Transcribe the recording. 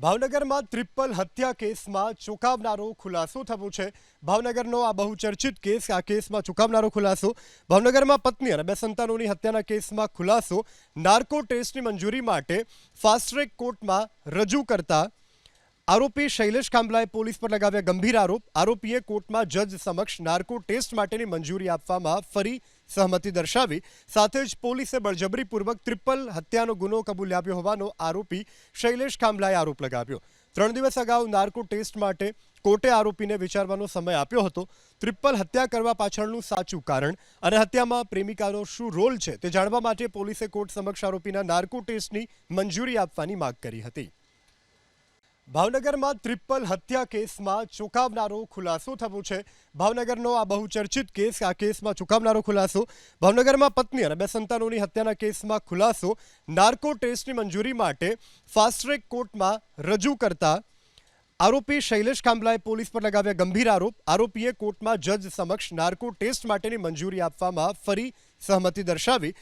ભાવનગરમાં ટ્રિપલ હત્યા કેસમાં ચોંકાવનારો ખુલાસો થયો છે. ભાવનગરનો આ બહુચર્ચિત કેસ, આ કેસમાં ચોંકાવનારો ખુલાસો. ભાવનગરમાં પત્ની અને બે સંતાનોની હત્યાના કેસમાં ખુલાસો. નાર્કો ટેસ્ટની મંજૂરી માટે ફાસ્ટ ટ્રેક કોર્ટમાં રજૂ કરતા આરોપી શૈલેષ ખાંભલાએ પોલીસ પર લગાવ્યા ગંભીર આરોપ. આરોપીએ કોર્ટમાં જજ સમક્ષ નાર્કો ટેસ્ટ માટેની મંજૂરી આપવામાં ફરી સહમતિ દર્શાવી. સાથે જ પોલીસે બળજબરીપૂર્વક ટ્રિપલ હત્યાનો ગુનો કબૂલ આપ્યો હોવાનો આરોપી શૈલેષ ખાંભલાએ આરોપ લગાવ્યો. ત્રણ દિવસ અગાઉ નાર્કો ટેસ્ટ માટે કોર્ટે આરોપીને વિચારવાનો સમય આપ્યો હતો. ટ્રિપલ હત્યા કરવા પાછળનું સાચું કારણ અને હત્યામાં પ્રેમિકાનો શું રોલ છે તે જાણવા માટે પોલીસે કોર્ટ સમક્ષ આરોપીના નાર્કો ટેસ્ટની મંજૂરી આપવાની માગ કરી હતી. ભાવનગરમાં ટ્રિપલ હત્યા કેસમાં ચોંકાવનારો ખુલાસો થયો છે. ભાવનગરનો આ બહુચર્ચિત કેસ, આ કેસમાં ચોંકાવનારો ખુલાસો. ભાવનગરમાં પત્ની અને બે સંતાનોની હત્યાના કેસમાં ખુલાસો. નાર્કો ટેસ્ટની મંજૂરી માટે ફાસ્ટ ટ્રેક કોર્ટમાં રજૂ કરતા આરોપી શૈલેષ કાંબલાએ પોલીસ પર લગાવ્યા ગંભીર આરોપ. આરોપીએ કોર્ટમાં જજ સમક્ષ નાર્કો ટેસ્ટ માટેની મંજૂરી આપવામાં ફરી સહમતિ દર્શાવી.